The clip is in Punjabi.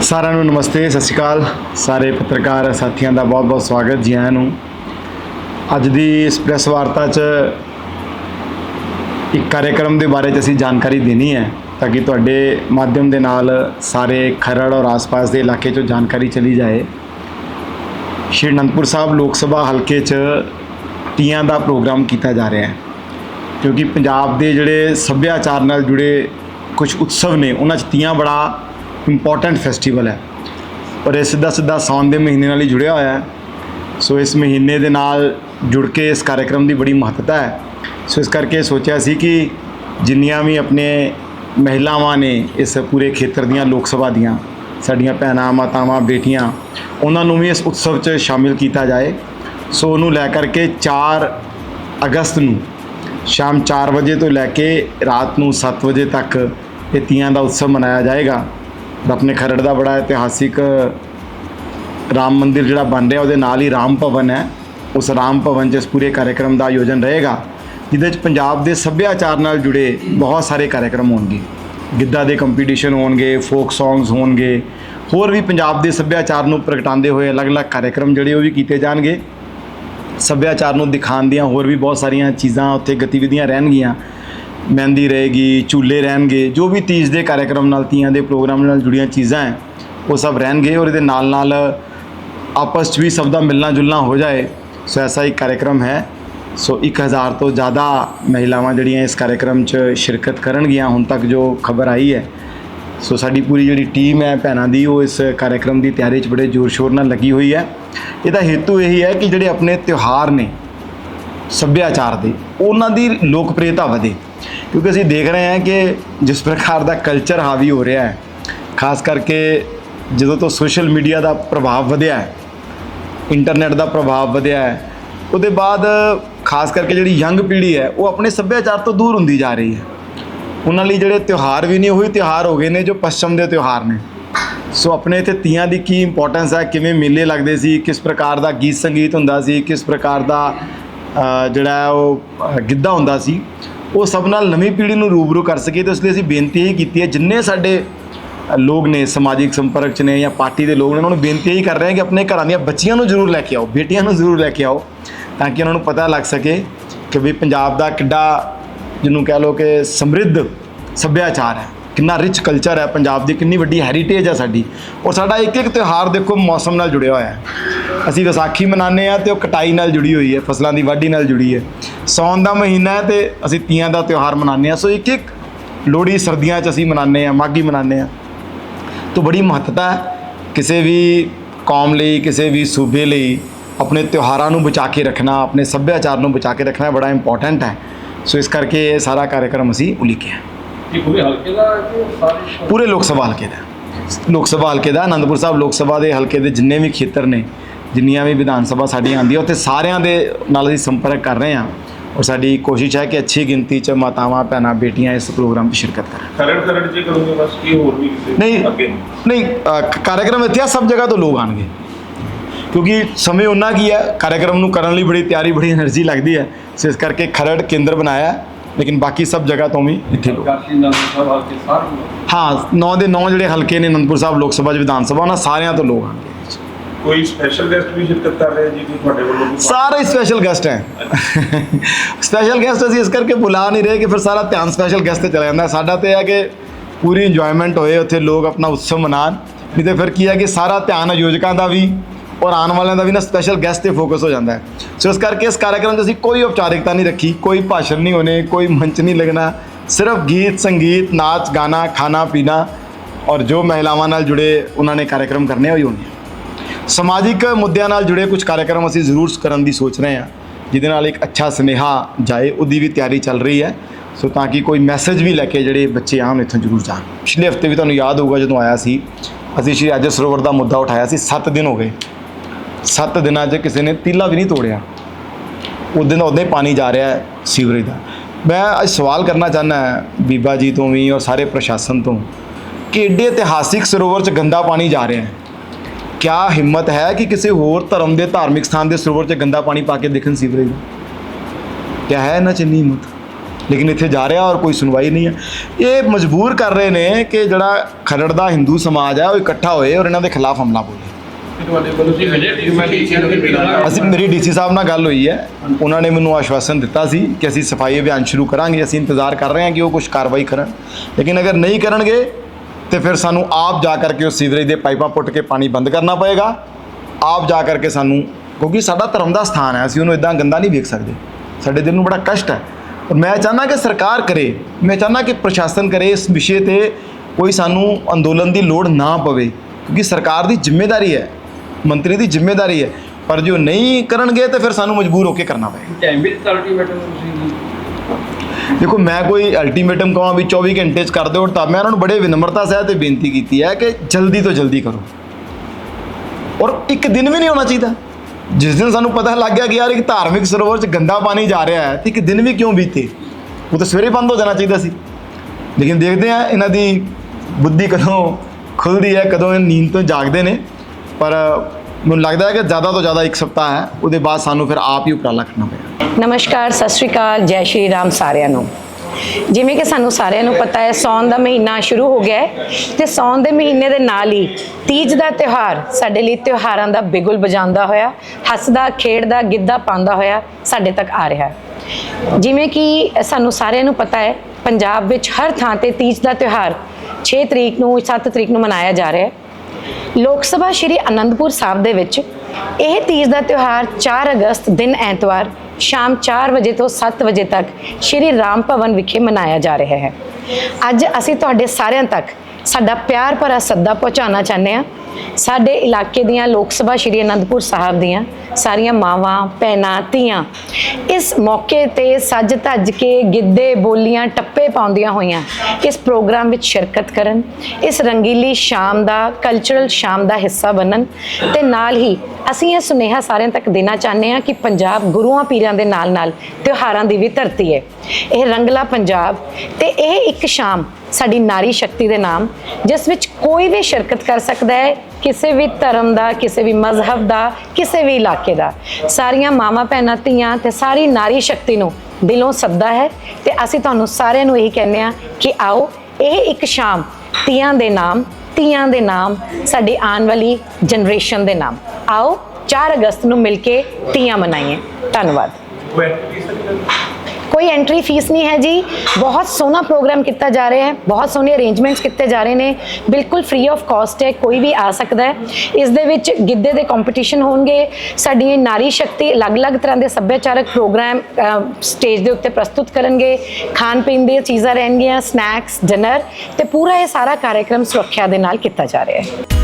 ਸਾਰਿਆਂ ਨੂੰ ਨਮਸਤੇ, ਸਤਿ ਸ਼੍ਰੀ ਅਕਾਲ। ਸਾਰੇ ਪੱਤਰਕਾਰ ਸਾਥੀਆਂ ਦਾ ਬਹੁਤ-ਬਹੁਤ ਸਵਾਗਤ ਜੀ ਆਇਆਂ ਨੂੰ। ਅੱਜ ਦੀ ਇਸ ਪ੍ਰੈਸ ਵਾਰਤਾ 'ਚ ਇੱਕ ਕਾਰਜਕ੍ਰਮ ਦੇ ਬਾਰੇ 'ਚ ਅਸੀਂ ਜਾਣਕਾਰੀ ਦੇਣੀ ਹੈ, ਤਾਂ ਕਿ ਤੁਹਾਡੇ ਮਾਧਿਅਮ ਦੇ ਨਾਲ ਸਾਰੇ ਖਰੜ ਔਰ ਆਸ-ਪਾਸ ਦੇ ਇਲਾਕੇ 'ਚੋਂ ਜਾਣਕਾਰੀ ਚਲੀ ਜਾਏ। ਸ਼੍ਰੀ ਅਨੰਦਪੁਰ ਸਾਹਿਬ ਲੋਕ ਸਭਾ ਹਲਕੇ 'ਚ ਤੀਆਂ ਦਾ ਪ੍ਰੋਗਰਾਮ ਕੀਤਾ ਜਾ ਰਿਹਾ ਹੈ ਕਿਉਂਕਿ ਪੰਜਾਬ ਦੇ ਜਿਹੜੇ ਸੱਭਿਆਚਾਰ ਨਾਲ ਜੁੜੇ ਕੁਝ ਉਤਸਵ ਨੇ, ਉਹਨਾਂ 'ਚ ਤੀਆਂ ਬੜਾ ਇੰਪੋਰਟੈਂਟ ਫੈਸਟੀਵਲ ਹੈ। ਔਰ ਇਹ ਸਿੱਧਾ ਸਿੱਧਾ ਸਾਉਣ ਦੇ ਮਹੀਨੇ ਨਾਲ ਹੀ ਜੁੜਿਆ ਹੋਇਆ ਹੈ। ਸੋ ਇਸ ਮਹੀਨੇ ਦੇ ਨਾਲ ਜੁੜ ਕੇ ਇਸ ਕਾਰਜਕ੍ਰਮ ਦੀ ਬੜੀ ਮਹੱਤਤਾ ਹੈ। ਸੋ ਇਸ ਕਰਕੇ ਸੋਚਿਆ ਸੀ ਕਿ ਜਿੰਨੀਆਂ ਵੀ ਆਪਣੇ ਮਹਿਲਾਵਾਂ ਨੇ ਇਸ ਪੂਰੇ ਖੇਤਰ ਦੀਆਂ, ਲੋਕ ਸਭਾ ਦੀਆਂ, ਸਾਡੀਆਂ ਭੈਣਾਂ, ਮਾਤਾਵਾਂ, ਬੇਟੀਆਂ, ਉਹਨਾਂ ਨੂੰ ਵੀ ਇਸ ਉਤਸਵ 'ਚ ਸ਼ਾਮਿਲ ਕੀਤਾ ਜਾਏ। ਸੋ ਉਹਨੂੰ ਲੈ ਕਰਕੇ 4 ਅਗਸਤ ਨੂੰ ਸ਼ਾਮ 4 ਵਜੇ ਤੋਂ ਲੈ ਕੇ ਰਾਤ ਨੂੰ 7 ਵਜੇ ਤੱਕ ਇਹ ਤੀਆਂ ਦਾ ਉਤਸਵ ਮਨਾਇਆ ਜਾਏਗਾ। ਆਪਣੇ ਖਰੜ ਦਾ ਬੜਾ ਇਤਿਹਾਸਿਕ ਰਾਮ ਮੰਦਿਰ ਜਿਹੜਾ ਬਣ ਰਿਹਾ, ਉਹਦੇ ਨਾਲ ਹੀ ਰਾਮ ਭਵਨ ਹੈ। ਉਸ ਰਾਮ ਭਵਨ 'ਚ ਇਸ ਪੂਰੇ ਕਾਰਜਕ੍ਰਮ ਦਾ ਆਯੋਜਨ ਰਹੇਗਾ। ਜਿਹਦੇ 'ਚ ਪੰਜਾਬ ਦੇ ਸੱਭਿਆਚਾਰ ਨਾਲ ਜੁੜੇ ਬਹੁਤ ਸਾਰੇ ਕਾਰਜਕ੍ਰਮ ਹੋਣਗੇ। ਗਿੱਧਾ ਦੇ ਕੰਪੀਟੀਸ਼ਨ ਹੋਣਗੇ ਫੋਕ ਸੌਂਗਸ ਹੋਣਗੇ। ਹੋਰ ਵੀ ਪੰਜਾਬ ਦੇ ਸੱਭਿਆਚਾਰ ਨੂੰ ਪ੍ਰਗਟਾਉਂਦੇ ਹੋਏ ਅਲੱਗ-ਅਲੱਗ ਕਾਰਜਕ੍ਰਮ ਜਿਹੜੇ ਉਹ ਵੀ ਕੀਤੇ ਜਾਣਗੇ। ਸੱਭਿਆਚਾਰ ਨੂੰ ਦਿਖਾਉਣ ਦੀਆਂ ਹੋਰ ਵੀ ਬਹੁਤ ਸਾਰੀਆਂ ਚੀਜ਼ਾਂ ਉੱਥੇ ਗਤੀਵਿਧੀਆਂ ਰਹਿਣਗੀਆਂ। ਮਹਿੰਦੀ ਰਹੇਗੀ, ਝੂਲੇ ਰਹਿਣਗੇ, ਜੋ ਵੀ ਤੀਜ ਦੇ ਕਾਰਜਕ੍ਰਮ ਨਾਲ, ਤੀਆਂ ਦੇ ਪ੍ਰੋਗਰਾਮ ਨਾਲ ਜੁੜੀਆਂ ਚੀਜ਼ਾਂ ਹੈ, ਉਹ ਸਭ ਰਹਿਣਗੇ ਔਰ ਇਹਦੇ ਨਾਲ ਨਾਲ ਆਪਸ 'ਚ ਵੀ ਸਭ ਦਾ ਮਿਲਣਾ ਜੁਲਣਾ ਹੋ ਜਾਏ, ਸੋ ਐਸਾ ਹੀ ਕਾਰਜਕ੍ਰਮ ਹੈ। ਸੋ 1000 ਤੋਂ ਜ਼ਿਆਦਾ ਮਹਿਲਾਵਾਂ ਜਿਹੜੀਆਂ ਇਸ ਕਾਰਜਕ੍ਰਮ 'ਚ ਸ਼ਿਰਕਤ ਕਰਨਗੀਆਂ, ਹੁਣ ਤੱਕ ਜੋ ਖਬਰ ਆਈ ਹੈ। ਸੋ ਸਾਡੀ ਪੂਰੀ ਜਿਹੜੀ ਟੀਮ ਹੈ, ਭੈਣਾਂ ਦੀ, ਉਹ ਇਸ ਕਾਰਜਕ੍ਰਮ ਦੀ ਤਿਆਰੀ 'ਚ ਬੜੇ ਜ਼ੋਰ ਸ਼ੋਰ ਨਾਲ ਲੱਗੀ ਹੋਈ ਹੈ। ਇਹਦਾ ਹੇਤੂ ਇਹੀ ਹੈ ਕਿ ਜਿਹੜੇ ਆਪਣੇ ਤਿਉਹਾਰ ਨੇ ਸੱਭਿਆਚਾਰ ਦੀ, ਉਹਨਾਂ ਦੀ ਲੋਕਪ੍ਰਿਯਤਾ ਵਧੇ। ਕਿਉਂਕਿ ਅਸੀਂ ਦੇਖ ਰਹੇ ਹਾਂ ਕਿ ਜਿਸ ਪ੍ਰਕਾਰ ਦਾ ਕਲਚਰ ਹਾਵੀ ਹੋ ਰਿਹਾ ਹੈ, ਖਾਸ ਕਰਕੇ ਜਦੋਂ ਤੋਂ ਸੋਸ਼ਲ ਮੀਡੀਆ ਦਾ ਪ੍ਰਭਾਵ ਵਧਿਆ ਹੈ ਇੰਟਰਨੈਟ ਦਾ ਪ੍ਰਭਾਵ ਵਧਿਆ ਹੈ, ਉਹਦੇ ਬਾਅਦ ਖਾਸ ਕਰਕੇ ਜਿਹੜੀ ਯੰਗ ਪੀੜ੍ਹੀ ਹੈ, ਉਹ ਆਪਣੇ ਸੱਭਿਆਚਾਰ ਤੋਂ ਦੂਰ ਹੁੰਦੀ ਜਾ ਰਹੀ ਹੈ। ਉਹਨਾਂ ਲਈ ਜਿਹੜੇ ਤਿਉਹਾਰ ਵੀ ਨਹੀਂ ਉਹੀ ਤਿਉਹਾਰ ਹੋ ਗਏ ਨੇ ਜੋ ਪੱਛਮ ਦੇ ਤਿਉਹਾਰ ਨੇ। ਸੋ ਆਪਣੇ ਇੱਥੇ ਤੀਆਂ ਦੀ ਕੀ ਇੰਪੋਰਟੈਂਸ ਹੈ, ਕਿਵੇਂ ਮੇਲੇ ਲੱਗਦੇ ਸੀ, ਕਿਸ ਪ੍ਰਕਾਰ ਦਾ ਗੀਤ ਸੰਗੀਤ ਹੁੰਦਾ ਸੀ, ਕਿਸ ਪ੍ਰਕਾਰ ਦਾ ਜਿਹੜਾ ਉਹ ਗਿੱਧਾ ਹੁੰਦਾ ਸੀ, ਉਹ ਸਭ ਨਾਲ ਨਵੀਂ ਪੀੜ੍ਹੀ ਨੂੰ ਰੂਬਰੂ ਕਰ ਸਕੇ ਤੇ ਉਸ ਲਈ ਅਸੀਂ ਬੇਨਤੀ ਇਹ ਕੀਤੀ ਹੈ, ਜਿੰਨੇ ਸਾਡੇ ਲੋਕ ਨੇ, ਸਮਾਜਿਕ ਸੰਪਰਕ ਚ ਨੇ ਜਾਂ ਪਾਰਟੀ ਦੇ ਲੋਕ ਨੇ, ਉਹਨਾਂ ਨੂੰ ਬੇਨਤੀ ਇਹੀ ਕਰ ਰਹੇ ਹਾਂ ਕਿ ਆਪਣੇ ਘਰਾਂ ਦੀਆਂ ਬੱਚੀਆਂ ਨੂੰ ਜ਼ਰੂਰ ਲੈ ਕੇ ਆਓ, ਬੇਟੀਆਂ ਨੂੰ ਜ਼ਰੂਰ ਲੈ ਕੇ ਆਓ, ਤਾਂ ਕਿ ਉਹਨਾਂ ਨੂੰ ਪਤਾ ਲੱਗ ਸਕੇ ਕਿ ਵੀ ਪੰਜਾਬ ਦਾ ਕਿੱਡਾ, ਜਿਹਨੂੰ ਕਹਿ ਲਓ ਕਿ ਸਮਰਿੱਧ ਸੱਭਿਆਚਾਰ ਹੈ। ਕਿੰਨਾ ਰਿਚ ਕਲਚਰ ਹੈ, ਪੰਜਾਬ ਦੀ ਕਿੰਨੀ ਵੱਡੀ ਹੈਰੀਟੇਜ ਹੈ ਸਾਡੀ। ਔਰ ਸਾਡਾ ਇੱਕ ਇੱਕ ਤਿਉਹਾਰ ਦੇਖੋ ਮੌਸਮ ਨਾਲ ਜੁੜਿਆ ਹੋਇਆ ਹੈ। ਅਸੀਂ ਵਿਸਾਖੀ ਮਨਾਉਂਦੇ ਆ ਤੇ ਉਹ ਕਟਾਈ ਨਾਲ ਜੁੜੀ ਹੋਈ ਹੈ, ਫਸਲਾਂ ਦੀ ਵਾਢੀ ਨਾਲ ਜੁੜੀ ਹੈ। ਸੌਣ ਦਾ ਮਹੀਨਾ ਹੈ ਤੇ ਅਸੀਂ ਤੀਆਂ ਦਾ ਤਿਉਹਾਰ ਮਨਾਉਂਦੇ ਆ ਸੋ ਇੱਕ ਇੱਕ ਲੋਹੜੀ ਸਰਦੀਆਂ 'ਚ ਅਸੀਂ ਮਨਾਉਂਦੇ ਆ ਮਾਘੀ ਮਨਾਉਂਦੇ ਆ ਤੋਂ ਬੜੀ ਮਹੱਤਤਾ ਹੈ, ਕਿਸੇ ਵੀ ਕੌਮ ਲਈ, ਕਿਸੇ ਵੀ ਸੂਬੇ ਲਈ ਆਪਣੇ ਤਿਉਹਾਰਾਂ ਨੂੰ ਬਚਾ ਕੇ ਰੱਖਣਾ, ਆਪਣੇ ਸੱਭਿਆਚਾਰ ਨੂੰ ਬਚਾ ਕੇ ਰੱਖਣਾ ਬੜਾ ਇੰਪੋਰਟੈਂਟ ਹੈ। ਸੋ ਇਸ ਕਰਕੇ ਇਹ ਸਾਰਾ ਕਾਰਜਕ੍ਰਮ ਅਸੀਂ ਉਲੀਕਿਆ ਪੂਰੇ ਲੋਕ ਸਭਾ ਹਲਕੇ ਦਾ ਲੋਕ ਸਭਾ ਹਲਕੇ ਦਾ ਅਨੰਦਪੁਰ ਸਾਹਿਬ ਲੋਕ ਸਭਾ ਦੇ ਹਲਕੇ ਦੇ ਜਿੰਨੇ ਵੀ ਖੇਤਰ ਨੇ ਜਿੰਨੀਆਂ ਵੀ ਵਿਧਾਨ ਸਭਾ ਸਾਡੀਆਂ ਆਉਂਦੀਆਂ ਉੱਥੇ ਸਾਰਿਆਂ ਦੇ ਨਾਲ ਅਸੀਂ ਸੰਪਰਕ ਕਰ ਰਹੇ ਹਾਂ। ਔਰ ਸਾਡੀ ਕੋਸ਼ਿਸ਼ ਹੈ ਕਿ ਅੱਛੀ ਗਿਣਤੀ ਚ ਮਾਤਾਵਾਂ ਭੈਣਾਂ ਬੇਟੀਆਂ ਇਸ ਪ੍ਰੋਗਰਾਮ 'ਚ ਸ਼ਿਰਕਤ ਕਰਨ। ਖਰੜ ਖਰੜ ਜੀ ਕਰੋਗੇ ਬਸ ਕੀ ਹੋਰ ਵੀ ਕਿਸੇ ਨਹੀਂ ਨਹੀਂ ਕਾਰਜਕ੍ਰਮ ਇੱਥੇ ਆ ਸਭ ਜਗ੍ਹਾ ਤੋਂ ਲੋਕ ਆਣਗੇ ਕਿਉਂਕਿ ਸਮੇਂ ਉਹਨਾਂ ਕੀ ਹੈ ਕਾਰਜਕ੍ਰਮ ਨੂੰ ਕਰਨ ਲਈ ਬੜੀ ਤਿਆਰੀ ਬੜੀ એનર્ਜੀ ਲੱਗਦੀ ਹੈ। ਸੋ ਇਸ ਕਰਕੇ ਖਰੜ ਕੇਂਦਰ ਬਣਾਇਆ। ਲੇਕਿਨ ਬਾਕੀ ਸਭ ਜਗ੍ਹਾ ਤੋਂ ਵੀ ਇੱਥੇ ਲੋਕ। ਹਾਂ 9 ਦੇ 9 ਜਿਹੜੇ ਹਲਕੇ ਨੇ ਅਨੰਦਪੁਰ ਸਾਹਿਬ ਲੋਕ ਸਭਾ ਵਿਧਾਨ ਸਭਾ ਉਹਨਾਂ ਸਾਰਿਆਂ ਤੋਂ ਲੋਕ ਆਣਗੇ ਕੋਈ ਸਪੈਸ਼ਲ ਗੈਸਟ ਵੀ ਸ਼ਿਰਕਤ ਕਰ ਰਹੇ ਜੀ ਕੋਈ ਤੁਹਾਡੇ ਵੱਲੋਂ ਸਾਰੇ ਸਪੈਸ਼ਲ ਗੈਸਟ ਹੈ। ਸਪੈਸ਼ਲ ਗੈਸਟ ਅਸੀਂ ਇਸ ਕਰਕੇ ਬੁਲਾ ਨਹੀਂ ਰਹੇ ਕਿ ਫਿਰ ਸਾਰਾ ਧਿਆਨ ਸਪੈਸ਼ਲ ਗੈਸਟ ਤੇ ਚਲਾ ਜਾਂਦਾ। ਸਾਡਾ ਤੇ ਹੈ ਕਿ ਪੂਰੀ ਇੰਜੋਇਮੈਂਟ ਹੋਏ ਉੱਥੇ ਲੋਕ ਆਪਣਾ ਉਤਸਵ ਮਨਾਉਣ। ਨਹੀਂ ਤੇ ਫਿਰ ਕੀ ਹੈ ਕਿ ਸਾਰਾ ਧਿਆਨ ਆਯੋਜਕਾਂ ਦਾ ਵੀ ਔਰ ਆਉਣ ਵਾਲਿਆਂ ਦਾ ਵੀ ਨਾ ਸਪੈਸ਼ਲ ਗੈਸਟ ਤੇ ਫੋਕਸ ਹੋ ਜਾਂਦਾ ਹੈ। ਸੋ ਇਸ ਕਰਕੇ ਇਸ ਕਾਰਜਕ੍ਰਮ 'ਚ ਅਸੀਂ ਕੋਈ ਔਪਚਾਰਿਕਤਾ ਨਹੀਂ ਰੱਖੀ, ਕੋਈ ਭਾਸ਼ਣ ਨਹੀਂ ਹੋਣੇ, ਕੋਈ ਮੰਚ ਨਹੀਂ ਲੱਗਣਾ। ਸਿਰਫ ਗੀਤ, ਸੰਗੀਤ, ਨਾਚ, ਗਾਣਾ, ਖਾਣਾ, ਪੀਣਾ ਔਰ ਜੋ ਮਹਿਲਾਵਾਂ ਨਾਲ ਜੁੜੇ ਉਹਨਾਂ ਨੇ ਕਾਰਜਕ੍ਰਮ ਕਰਨੇ ਉਹੀ ਹੋਣੇ ਸਮਾਜਿਕ ਮੁੱਦਿਆਂ ਨਾਲ ਜੁੜੇ ਕੁਝ ਕਾਰਜਕ੍ਰਮ ਅਸੀਂ ਜ਼ਰੂਰ ਕਰਨ ਦੀ ਸੋਚ ਰਹੇ ਹਾਂ, ਜਿਹਦੇ ਨਾਲ ਇੱਕ ਅੱਛਾ ਸੁਨੇਹਾ ਜਾਏ, ਉਹਦੀ ਵੀ ਤਿਆਰੀ ਚੱਲ ਰਹੀ ਹੈ। ਸੋ ਤਾਂ ਕਿ ਕੋਈ ਮੈਸੇਜ ਵੀ ਲੈ ਕੇ ਜਿਹੜੇ ਬੱਚੇ ਆਉਣ, ਇੱਥੋਂ ਜ਼ਰੂਰ ਜਾਣ। ਪਿਛਲੇ ਹਫ਼ਤੇ ਵੀ ਤੁਹਾਨੂੰ ਯਾਦ ਹੋਊਗਾ ਜਦੋਂ ਆਇਆ ਸੀ, ਅਸੀਂ ਸ਼੍ਰੀ ਅਜੇ ਸਰੋਵਰ ਦਾ ਮੁੱਦਾ ਉਠਾਇਆ ਸੀ 7 ਦਿਨ ਹੋ ਗਏ। 7 ਦਿਨਾਂ 'ਚ ਕਿਸੇ ਨੇ ਤੀਲਾ ਵੀ ਨਹੀਂ ਤੋੜਿਆ। ਉਦੋਂ ਦਾ ਉਦੋਂ ਹੀ ਪਾਣੀ ਜਾ ਰਿਹਾ ਹੈ ਸੀਵਰੇਜ ਦਾ। ਮੈਂ ਅੱਜ ਸਵਾਲ ਕਰਨਾ ਚਾਹੁੰਦਾ ਬੀਬਾ ਜੀ ਤੋਂ ਵੀ ਔਰ ਸਾਰੇ ਪ੍ਰਸ਼ਾਸਨ ਤੋਂ ਕਿ ਏਡੇ ਇਤਿਹਾਸਿਕ ਸਰੋਵਰ 'ਚ ਗੰਦਾ ਪਾਣੀ ਜਾ ਰਿਹਾ ਹੈ। ਕਿਆ ਹਿੰਮਤ ਹੈ ਕਿ ਕਿਸੇ ਹੋਰ ਧਰਮ ਦੇ ਧਾਰਮਿਕ ਸਥਾਨ ਦੇ ਸਰੋਵਰ 'ਚ ਗੰਦਾ ਪਾਣੀ ਪਾ ਕੇ ਦੇਖਣ ਸੀਵਰੇਜ ਦਾ? ਕਿਆ ਹੈ ਨਾ ਚੰਨੀ ਹਿੰਮਤ? ਲੇਕਿਨ ਇੱਥੇ ਜਾ ਰਿਹਾ ਔਰ ਕੋਈ ਸੁਣਵਾਈ ਨਹੀਂ ਹੈ। ਇਹ ਮਜਬੂਰ ਕਰ ਰਹੇ ਨੇ ਕਿ ਜਿਹੜਾ ਖਰੜ ਦਾ ਹਿੰਦੂ ਸਮਾਜ ਹੈ ਉਹ ਇਕੱਠਾ ਹੋਏ ਔਰ ਇਹਨਾਂ ਦੇ ਖਿਲਾਫ ਹਮਲਾ ਬੋਲੇ। ਤੁਹਾਡੇ ਵੱਲੋਂ ਤੁਸੀਂ ਵਿਜੇ ਡੀਸੀ ਨੂੰ ਵੀ ਮਿਲਣਾ ਅਸੀਂ ਮੇਰੀ ਡੀਸੀ ਸਾਹਿਬ ਨਾਲ ਗੱਲ ਹੋਈ ਹੈ। ਉਹਨਾਂ ਨੇ ਮੈਨੂੰ ਆਸ਼ਵਾਸਨ ਦਿੱਤਾ ਸੀ ਕਿ ਅਸੀਂ ਸਫ਼ਾਈ ਅਭਿਆਨ ਸ਼ੁਰੂ ਕਰਾਂਗੇ ਅਸੀਂ ਇੰਤਜ਼ਾਰ ਕਰ ਰਹੇ ਹਾਂ ਕਿ ਉਹ ਕੁਝ ਕਾਰਵਾਈ ਕਰਨ। ਲੇਕਿਨ ਅਗਰ ਨਹੀਂ ਕਰਨਗੇ ਤੇ ਫਿਰ ਸਾਨੂੰ ਆਪ ਜਾ ਕਰਕੇ ਉਸ ਸੀਵਰੇਜ ਦੇ ਪਾਈਪਾਂ ਪੁੱਟ ਕੇ ਪਾਣੀ ਬੰਦ ਕਰਨਾ ਪਏਗਾ। ਆਪ ਜਾ ਕਰਕੇ ਸਾਨੂੰ ਕਿਉਂਕਿ ਸਾਡਾ ਧਰਮ ਦਾ ਸਥਾਨ ਹੈ ਅਸੀਂ ਉਹਨੂੰ ਇਦਾਂ ਗੰਦਾ ਨਹੀਂ ਵੇਖ ਸਕਦੇ। ਸਾਡੇ ਦਿਲ ਨੂੰ ਬੜਾ ਕਸ਼ਟ ਹੈ। ਔਰ ਮੈਂ ਚਾਹੁੰਦਾ ਕਿ ਸਰਕਾਰ ਕਰੇ ਮੈਂ ਚਾਹੁੰਦਾ ਕਿ ਪ੍ਰਸ਼ਾਸਨ ਕਰੇ ਇਸ ਵਿਸ਼ੇ ਤੇ ਕੋਈ ਸਾਨੂੰ ਅੰਦੋਲਨ ਦੀ ਲੋੜ ਨਾ ਪਵੇ ਕਿਉਂਕਿ ਸਰਕਾਰ ਦੀ ਜ਼ਿੰਮੇਵਾਰੀ ਹੈ। ਮੰਤਰੀ ਦੀ ਜ਼ਿੰਮੇਵਾਰੀ ਹੈ ਪਰ ਜੋ ਨਹੀਂ ਕਰਨਗੇ ਤੇ ਫਿਰ ਸਾਨੂੰ ਮਜਬੂਰ ਹੋ ਕੇ ਕਰਨਾ ਪਏਗਾ। ਟਾਈਮ ਵੀ ਦਿੱਤਾ ਅਲਟੀਮੇਟਮ ਤੁਸੀਂ ਦੇਖੋ ਮੈਂ ਕੋਈ ਅਲਟੀਮੇਟਮ ਕਹਾਂ ਵੀ 24 ਘੰਟੇ ਚ ਕਰ ਦਿਓ ਤਾਂ ਮੈਂ ਉਹਨਾਂ ਨੂੰ ਬੜੇ ਵਿਨਮਰਤਾ ਸਹਿਤ ਤੇ ਬੇਨਤੀ ਕੀਤੀ ਹੈ ਕਿ ਜਲਦੀ ਤੋਂ ਜਲਦੀ ਕਰੋ। ਔਰ ਇੱਕ ਦਿਨ ਵੀ ਨਹੀਂ ਹੋਣਾ ਚਾਹੀਦਾ। ਜਿਸ ਦਿਨ ਸਾਨੂੰ ਪਤਾ ਲੱਗ ਗਿਆ ਕਿ ਯਾਰ ਇੱਕ ਧਾਰਮਿਕ ਸਰੋਵਰ ਚ ਗੰਦਾ ਪਾਣੀ ਜਾ ਰਿਹਾ ਹੈ ਤੇ ਇੱਕ ਦਿਨ ਵੀ ਕਿਉਂ ਬੀਤੇ? ਉਹ ਤਾਂ ਸਵੇਰੇ ਬੰਦ ਹੋ ਜਾਣਾ ਚਾਹੀਦਾ ਸੀ। ਲੇਕਿਨ ਦੇਖਦੇ ਆ ਇਹਨਾਂ ਦੀ ਬੁੱਧੀ ਕਦੋਂ ਖੁੱਲਦੀ ਹੈ ਕਦੋਂ ਇਹ ਨੀਂਦ ਤੋਂ ਜਾਗਦੇ ਨੇ। ਪਰ, ਮੈਨੂੰ ਲੱਗਦਾ ਹੈ ਕਿ ਜ਼ਿਆਦਾ ਤੋਂ ਜ਼ਿਆਦਾ ਇੱਕ ਸਪਤਾਹ ਹੈ, ਉਹਦੇ ਬਾਅਦ ਸਾਨੂੰ ਫਿਰ ਆਪ ਹੀ ਉਪਰਾਲਾ ਕਰਨਾ ਪਏਗਾ। ਨਮਸਕਾਰ, ਸਤਿ ਸ਼੍ਰੀ ਅਕਾਲ, ਜੈ ਸ਼੍ਰੀ ਰਾਮ ਸਾਰਿਆਂ ਨੂੰ। ਜਿਵੇਂ ਕਿ ਸਾਨੂੰ ਸਾਰਿਆਂ ਨੂੰ ਪਤਾ ਹੈ ਸੌਣ ਦਾ ਮਹੀਨਾ ਸ਼ੁਰੂ ਹੋ ਗਿਆ ਹੈ ਤੇ ਸੌਣ ਦੇ ਮਹੀਨੇ ਦੇ ਨਾਲ ਹੀ ਤੀਜ ਦਾ ਤਿਉਹਾਰ ਸਾਡੇ ਲਈ ਤਿਉਹਾਰਾਂ ਦਾ ਬਿਗੁਲ ਵਜਾਉਂਦਾ ਹੋਇਆ, ਹੱਸਦਾ, ਖੇਡਦਾ, ਗਿੱਧਾ ਪਾਉਂਦਾ ਹੋਇਆ ਸਾਡੇ ਤੱਕ ਆ ਰਿਹਾ ਹੈ। ਜਿਵੇਂ ਕਿ ਸਾਨੂੰ ਸਾਰਿਆਂ ਨੂੰ ਪਤਾ ਹੈ, ਪੰਜਾਬ ਵਿੱਚ ਹਰ ਥਾਂ ਤੇ ਤੀਜ ਦਾ ਤਿਉਹਾਰ 6 ਤਰੀਕ ਨੂੰ 7 ਤਰੀਕ ਨੂੰ ਮਨਾਇਆ ਜਾ ਰਿਹਾ ਹੈ। ਲੋਕ ਸਭਾ ਸ਼੍ਰੀ ਅਨੰਦਪੁਰ ਸਾਹਿਬ ਦੇ ਵਿੱਚ ਇਹ ਤੀਜ ਦਾ ਤਿਉਹਾਰ 4 ਅਗਸਤ ਦਿਨ ਐਤਵਾਰ ਸ਼ਾਮ 4 ਵਜੇ ਤੋਂ 7 ਵਜੇ ਤੱਕ ਸ਼੍ਰੀ ਰਾਮ ਭਵਨ ਵਿਖੇ ਮਨਾਇਆ ਜਾ ਰਿਹਾ ਹੈ। ਅੱਜ ਅਸੀਂ ਤੁਹਾਡੇ ਸਾਰਿਆਂ ਤੱਕ ਸਾਡਾ ਪਿਆਰ ਭਰਾ ਸੱਦਾ ਪਹੁੰਚਾਉਣਾ ਚਾਹੁੰਦੇ ਹਾਂ। ਸਾਡੇ ਇਲਾਕੇ ਦੀਆਂ ਲੋਕ ਸਭਾ ਸ਼੍ਰੀ ਅਨੰਦਪੁਰ ਸਾਹਿਬ ਦੀਆਂ ਸਾਰੀਆਂ ਮਾਵਾਂ, ਭੈਣਾਂ, ਧੀਆਂ ਇਸ ਮੌਕੇ ਤੇ ਸੱਜ ਧੱਜ ਕੇ ਗਿੱਧੇ, ਬੋਲੀਆਂ, ਟੱਪੇ ਪਾਉਂਦੀਆਂ ਹੋਈਆਂ। ਇਸ ਪ੍ਰੋਗਰਾਮ ਵਿੱਚ ਸ਼ਿਰਕਤ ਕਰਨ, ਇਸ ਰੰਗੀਲੀ ਸ਼ਾਮ ਦਾ ਕਲਚਰਲ ਸ਼ਾਮ ਦਾ ਹਿੱਸਾ ਬਣਨ ਤੇ ਨਾਲ ਹੀ ਅਸੀਂ ਇਹ ਸੁਨੇਹਾ ਸਾਰਿਆਂ ਤੱਕ ਦੇਣਾ ਚਾਹੁੰਦੇ ਹਾਂ ਕਿ ਪੰਜਾਬ ਗੁਰੂਆਂ ਪੀਰਾਂ ਦੇ ਨਾਲ-ਨਾਲ ਤਿਉਹਾਰਾਂ ਦੀ ਵੀ ਧਰਤੀ ਹੈ। ਇਹ ਰੰਗਲਾ ਪੰਜਾਬ ਤੇ ਇਹ ਇੱਕ ਸ਼ਾਮ ਸਾਡੀ ਨਾਰੀ ਸ਼ਕਤੀ ਦੇ ਨਾਮ, ਜਿਸ ਵਿੱਚ ਕੋਈ ਵੀ ਸ਼ਿਰਕਤ ਕਰ ਸਕਦਾ ਹੈ, ਕਿਸੇ ਵੀ ਧਰਮ ਦਾ, ਕਿਸੇ ਵੀ ਮਜ਼ਹਬ ਦਾ, ਕਿਸੇ ਵੀ ਇਲਾਕੇ ਦਾ। ਸਾਰੀਆਂ ਮਾਵਾਂ, ਭੈਣਾਂ, ਧੀਆਂ ਤੇ ਸਾਰੀ ਨਾਰੀ ਸ਼ਕਤੀ ਨੂੰ ਦਿਲੋਂ ਸੱਦਾ ਹੈ ਤੇ ਅਸੀਂ ਤੁਹਾਨੂੰ ਸਾਰਿਆਂ ਨੂੰ ਇਹੀ ਕਹਿੰਦੇ ਆ ਕਿ ਆਓ, ਇਹ ਇੱਕ ਸ਼ਾਮ, ਧੀਆਂ ਦੇ ਨਾਮ, ਧੀਆਂ ਦੇ ਨਾਮ, ਸਾਡੀ ਆਉਣ ਵਾਲੀ ਜਨਰੇਸ਼ਨ ਦੇ ਨਾਮ। ਆਓ 4 ਅਗਸਤ ਨੂੰ ਮਿਲ ਕੇ ਧੀਆਂ ਮਨਾਈਏ। ਧੰਨਵਾਦ। ਕੋਈ ਐਂਟਰੀ ਫੀਸ ਨਹੀਂ ਹੈ ਜੀ। ਬਹੁਤ ਸੋਹਣਾ ਪ੍ਰੋਗਰਾਮ ਕੀਤਾ ਜਾ ਰਿਹਾ ਹੈ। ਬਹੁਤ ਸੋਹਣੇ ਅਰੇਂਜਮੈਂਟਸ ਕੀਤੇ ਜਾ ਰਹੇ ਨੇ। ਬਿਲਕੁਲ ਫ੍ਰੀ ਆਫ ਕਾਸਟ ਹੈ। ਕੋਈ ਵੀ ਆ ਸਕਦਾ ਹੈ। ਇਸ ਦੇ ਵਿੱਚ ਗਿੱਧੇ ਦੇ ਕੰਪੀਟੀਸ਼ਨ ਹੋਣਗੇ। ਸਾਡੀ ਨਾਰੀ ਸ਼ਕਤੀ ਅਲੱਗ-ਅਲੱਗ ਤਰ੍ਹਾਂ ਦੇ ਸੱਭਿਆਚਾਰਕ ਪ੍ਰੋਗਰਾਮ ਸਟੇਜ ਦੇ ਉੱਤੇ ਪ੍ਰਸਤੁਤ ਕਰਨਗੇ। ਖਾਣ ਪੀਣ ਦੀਆਂ ਚੀਜ਼ਾਂ ਰਹਿਣਗੀਆਂ ਸਨੈਕਸ ਡਿਨਰ ਤੇ ਪੂਰਾ ਇਹ ਸਾਰਾ ਕਾਰਜਕ੍ਰਮ ਸੁਰੱਖਿਆ ਦੇ ਨਾਲ ਕੀਤਾ ਜਾ ਰਿਹਾ ਹੈ।